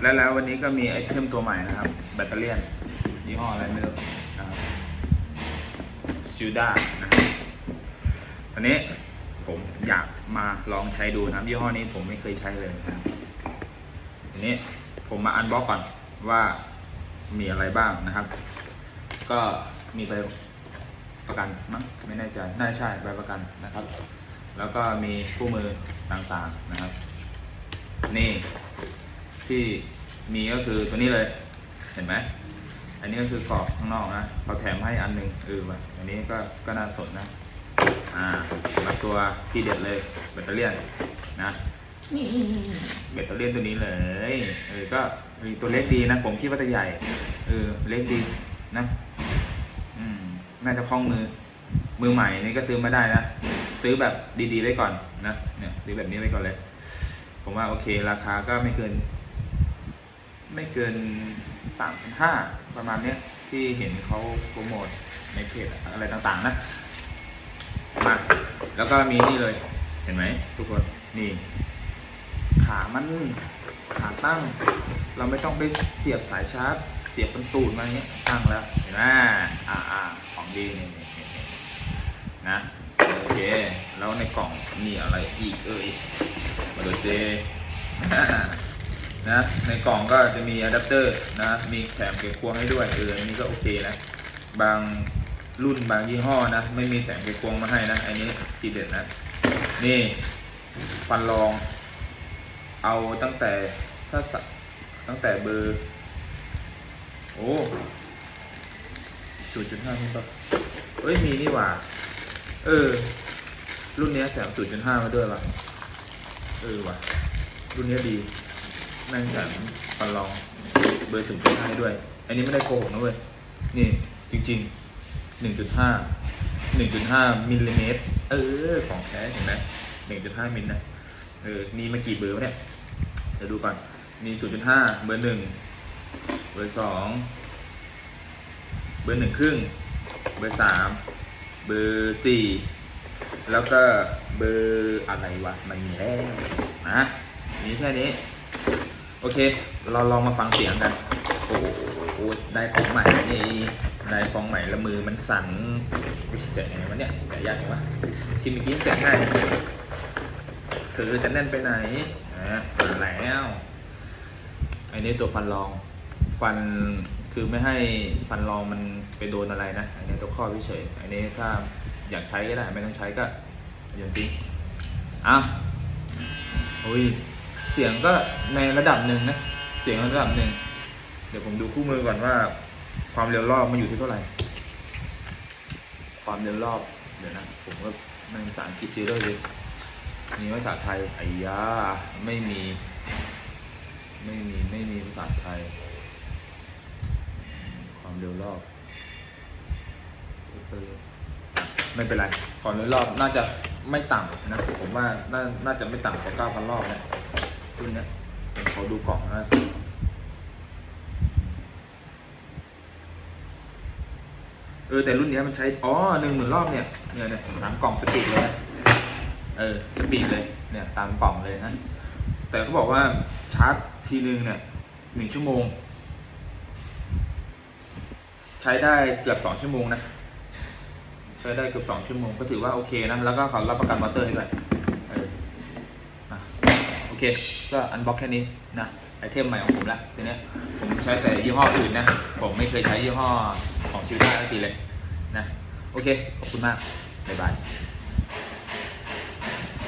และแล้ววันนี้ก็มีไอเทมตัวใหม่นะครับ แบตเตอรี่ยี่ห้ออะไรไม่รู้นะครับซิลดานะครับอันนี้ผมอยากมาลองใช้ดูนะครับยี่ห้อนี้ผมไม่เคยใช้เลยนะทีนี้ผมมาอันบ็อกก่อนว่ามีอะไรบ้างนะครับ ก็มีใบประกันมั้งไม่แน่ใจน่าใช่ใบประกันนะครับ แล้วก็มีคู่มือต่างๆนะครับ นี่ ที่มีก็คือตัวนี้เลย เห็นไหมอันนี้ก็คือกรอบข้างนอกนะเขาแถมให้อันหนึ่งเออว่ะอันนี้ก็ก็น่าสนนะ อ่ามาตัวที่เด็ดเลยแบตเตอรี่ยนนะนี่แบตเตอรี่ยนตัวนี้เลยเออก็เออตัวเล็กดีนะผมคิดว่าจะใหญ่เออเล็กดีนะ อืม น่าจะคล่องมือ มือใหม่นี่ก็ซื้อมาได้นะซื้อแบบดีๆไว้ก่อนนะเนี่ยซื้อแบบนี้ไว้ก่อนเลย ผมว่าโอเค ราคาก็ไม่เกิน ไม่เกินสามพันห้าประมาณเนี้ยที่เห็นเขาโปรโมทในเพจอะไรต่างๆนะมาแล้วก็มีนี่เลยเห็นไหมทุกคนนี่ ขามันขาตั้ง เราไม่ต้องไปเสียบสายชาร์จ เสียบเป็นตูดมาเงี้ยตั้งแล้วเห็นไหมอ่าอ่าของดีนี่นี่นี่นี่นะโอเคแล้วในกล่องมีอะไรอีกเอ่ยมาดูซิ นะในกล่องก็จะมีอะแดปเตอร์นะมีแถมเก็บควงให้ด้วยเอออันนี้ก็โอเคนะบางรุ่นบางยี่ห้อนะไม่มีแถมเก็บควงมาให้นะอันนี้ทีเด็ดนะนี่ฟันรอง เอาตั้งแต่ถ้าสะตั้งแต่เบอร์โอ้ศูนย์จุดห้านี่ปะเอ้ยมีนี่หว่า เออ รุ่นนี้แถมศูนย์จุดห้ามาด้วยว่ะเออว่ะ รุ่นนี้ดี แม่งแถมฟันรองเบอร์ศูนย์จุดห้าด้วย อันนี้ไม่ได้โกหกนะเว้ย นี่จริงๆหนึ่งจุดห้าหนึ่งจุดห้ามิลลิเมตร เออ ของแท้เห็นไหมหนึ่งจุดห้ามิลนะเออมีมากี่เบอร์วะเนี่ย เดี๋ยวดูก่อน มีศูนย์จุดห้าเบอร์หนึ่งเบอร์สองเบอร์หนึ่งครึ่ง เบอร์สามเบอร์สี่แล้วก็เบอร์อะไรวะ มันมีแล้วนะมีแค่นี้ อเค เราลองมาฟังเสียงกัน โอ้โหได้ของใหม่นี่ได้ของใหม่ละมือมันสั่นอุ๊ยแกะยังไงวะเนี่ยแกะยากจังวะที่เมื่อกี้แกะง่ายเธอจะแน่นไปไหนอะเปิดแล้วอันนี้ตัวฟันรอง ฟันคือไม่ให้ฟันรองมันไปโดนอะไรนะ อันนี้ตัวข้อเฉยอันนี้ถ้าอยากใช้ก็ได้ไม่ต้องใช้ก็ยนทิ้งอ้าวโอ้ย เสียงก็ในระดับหนึ่งนะ เสียงระดับหนึ่ง เดี๋ยวผมดูคู่มือก่อนว่า ความเร็วรอบมันอยู่ที่เท่าไหร่ ความเร็วรอบ เดี๋ยวนะ ผมก็มันภาษาอังกฤษซีเรียเลยมีภาษาไทยไอ้ยาไม่มี ไม่มี ไม่มีภาษาไทย ความเร็วรอบไม่เป็นไร ความเร็วรอบน่าจะไม่ต่ำนะ ผมว่าน่าน่าจะไม่ต่ำกว่า9,000รอบนะ รุ่นเนี้ยผมขอดูกล่องนะเออแต่รุ่นเนี้ยมันใช้ อ๋อหนึ่งหมื่นรอบเนี่ยเนี่ยเนี่ยตามกล่องสปีดเลยนะเออสปีดเลยเนี่ยตามกล่องเลยนะ แต่เขาบอกว่าชาร์จทีนึงเนี่ยหนึ่งชั่วโมง ใช้ได้เกือบสองชั่วโมงนะ ใช้ได้เกือบสองชั่วโมง ก็ถือว่าโอเคนะ แล้วก็เขารับประกันมอเตอร์ให้ด้วย เค ก็อันบ็อกแค่นี้นะไอเทมใหม่ของผมละทีเนี้ยผมใช้แต่ยี่ห้ออื่นนะ ผมไม่เคยใช้ยี่ห้อของชิวด้าสักทีเลยนะ โอเค ขอบคุณมาก บ๊ายบาย